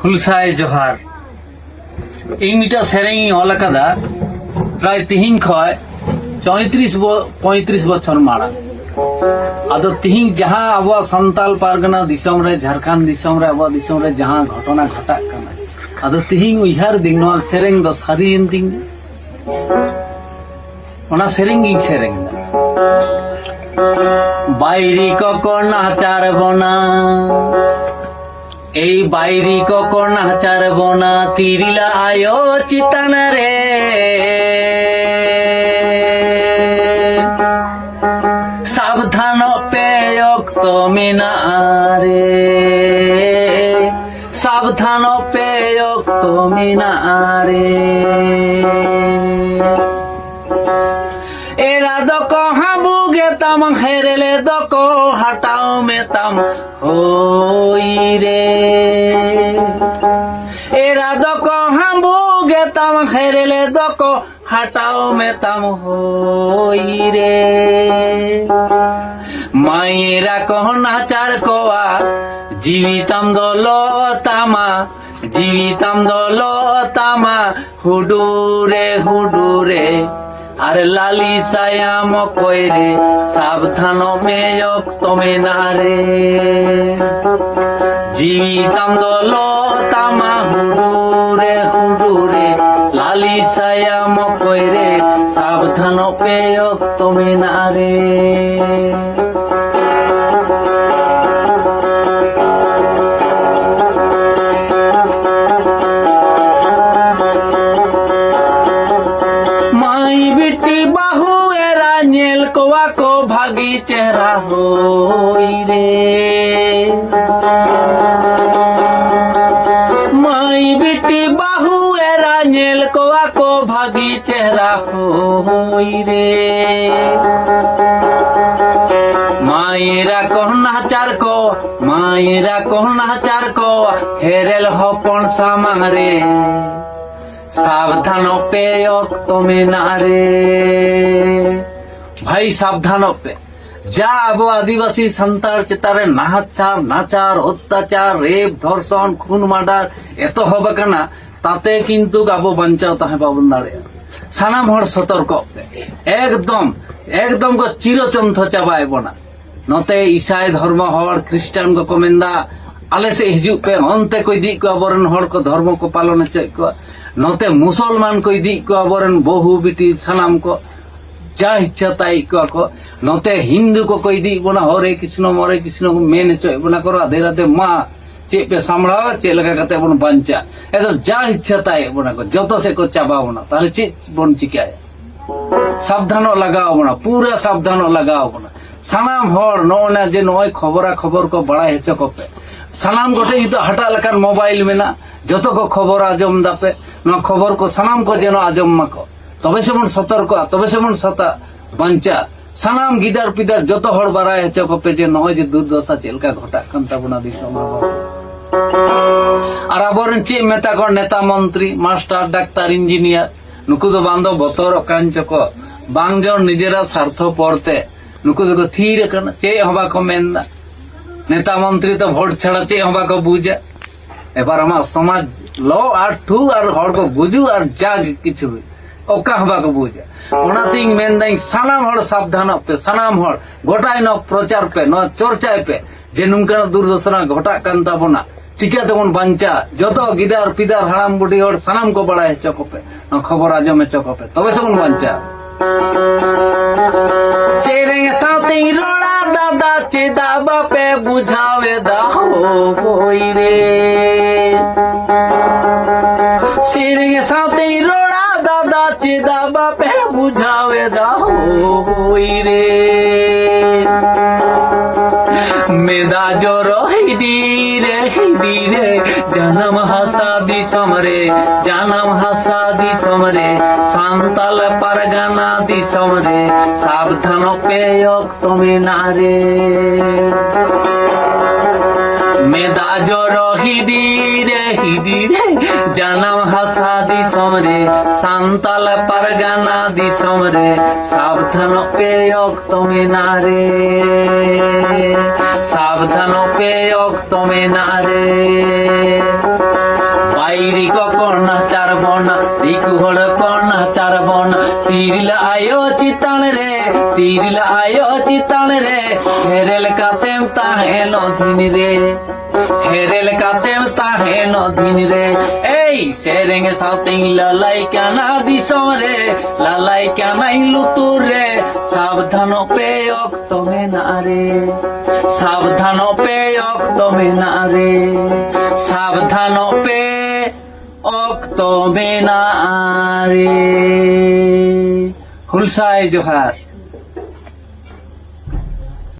হুলসায় জোহার। এই মিটা সেরেং অলাকাদা প্রায় তিহিং খয় চৈত্রিশ পঁয়ত্রিশ বছর মারা। আদো তিহিং যাহা আবো সন্তাল পারগনা দিশম রে ঝাড়খণ্ড দিশম রে আবা দিশম রে যাহা ঘটনা ঘটা কানা আদো তিহিং উইহার দিন নোয়া সেরেং দো সারি ইন্তিং ওনা সেরেং ইং সেরেং বাইরি ককন আচার বনা। এই বাইরি কখন নাচারব না তিরিলা আয় চিতান রে। সাবধান পেয়ক তুমি না রে সাবধান পেয়ক তুমি না রে এরা দক হাবু গেতাম, হেরেলে দক, হাটাও মেতাম, হই রে। এরা দক হাবু গেতাম, হেরেলে দক, হাটাও মেতাম, হই রে। মায়েরা কহ নাচার কোয়া, জীবিতাম দল তামা জীবিতাম দল তামা হুডুরে হুডুরে। আর লালি সায়াম কইরে, সাবধান মেয়ক তোমে না রে। জীবিতাম দল তামা হুডুরে হুডুরে, লালি সায়াম কইরে, সাবধান পেয়ক তুমি না রে। চেহারা হই রে। মাই বেটি বাহু, এরা নেল কোয়া কো ভাগি চেহারা হই রে। মায়েরা কহনাচার কো মায়েরা কহনাচার কো, হেরেল হপন সামারে সাবধান পেয়ক তুমি না রে। ভাই, সাবধান পে। যা আবু আদিবাসী সান্তার চেতারে নাহাচার নাচার অত্যাচার রেপ ধর্ষণ খুন মার্ডার এত হবে কেনা তাতে কিন্তু আবু বাঞ্চাও তাহে বাবন দাঁড়ে সানাম হর সতর্ক একদম একদম চিরচন্থ চাবা এব না নতে ইসাই ধর্ম হর খ্রিস্টান কো কমেন্দা আলে সে হিজুক পে অন্তে কই দি কো আবরণ হর কো ধর্ম কো পালন চয় কো নতে মুসলমান কই দি কো আবরণ বহু বিটি সানাম কো যা ইচ্ছা তাই কো को को नते हिंदू को को इदी बना हरे कृष्ण मरे कृष्ण को मेन चय बना करो आधे राते मा चे पे सामड़ा चे लगा कते बन बांचा ए तो जा इच्छा ताई बना को जतो से को चाबा बना ताहले चे बन चिकाय সাবধানও লাগাও না পুরা সাবধানও লাগাও না সানাম হড় নয় যে নয় খবরা খবর কো বাড়াই হেচ কপে সানাম গোটে তো হাটা লেকান মোবাইল মেনা যত কো খবর আজম দাপে নয় খবর কো সানাম কো যেন আজম মাকো তবে সেমন সতর্ক তবে সেমন সতা বাঞ্চা সানাম গিদার পিদার যত হড় বাড়াই হেচ কপে যে নয় যে দুর্দশা চেলকা ঘটা কান তাবনা দিশম আর আবরণ চে মেতা কর নেতা মন্ত্রী মাস্টার ডাক্তার ইঞ্জিনিয়ার নুকু ᱫᱚ ᱵᱟᱝ ᱫᱚ ᱵᱚᱛᱚᱨ ᱚᱠᱟᱱ ᱪᱚᱠᱚ ᱵᱟᱝ ᱡᱚᱱ ᱱᱤᱡᱮᱨᱟᱜ ᱥᱟᱨᱛᱷᱚ ᱯᱚᱨᱛᱮ ᱱᱩᱠᱩ ᱫᱚᱠᱚ ᱛᱷᱤᱨ ᱟᱠᱟᱱᱟ ᱪᱮᱫ ᱦᱚᱸ ᱵᱟᱠᱚ ᱢᱮᱱᱫᱟ নেতা মন্ত্রী তো ভোট ছাড়া চেয়ে হবা কো বুঝে এবার আমার সমাজ ল আর ঠু আর হড় কো বুঝু আর যা কিছু ওকা হবা বুঝে। ওনাতিং মেনদাই সানাম হড় সাবধান পে সানাম হড় গোটাই ন প্রচার পে ন চর্চায় পে। যে নুনকান দুর্দশনা ঘটাক কান তাবনা চিকা তেমন বাঞ্চা, যত গিদার পিদার হারাম বুড়ি হড় সানাম কো বাড়ায় চকপে ন খবর আজমে চকপে তবে সেমন বাঞ্চা। চেদা বাপে বুঝাবে দাও হই রে। মেদা জোর হিডি রে হিডি রে। জানাম হাসা দিসম রে জানাম হাসা দিসম রে সান্তাল পারগানা দিসম রে সাবধান পেয়ক তুমি না রে। মেদা জর হিডি রে হিডি রে জানাম হাসা দিসম রে সান্তাল পারগানা দিসম রে সাবধান পেয়ক তুমি না রে সাবধান পেয়ক তুমি না রে বাইরি কর্ণা চার বন দিকুহড় কর্ণা চার বন তীরিল আয়ো চিতাণ রে তীরিল আয়ো চিতাণ রে হেরেল কাতেম তাহে নধিন রে হেরেল কাতেম তাহে নধিন রে। এই সেরেং সাউতিং লালাই কানা দিসম রে। লালাই কানাই লুতুর রে। সাবধান পেয়ক তুমি না রে। সাবধান পেয়ক তুমি না রে। সাবধান পে অক্ত বেনারে হুলসায় জোহার।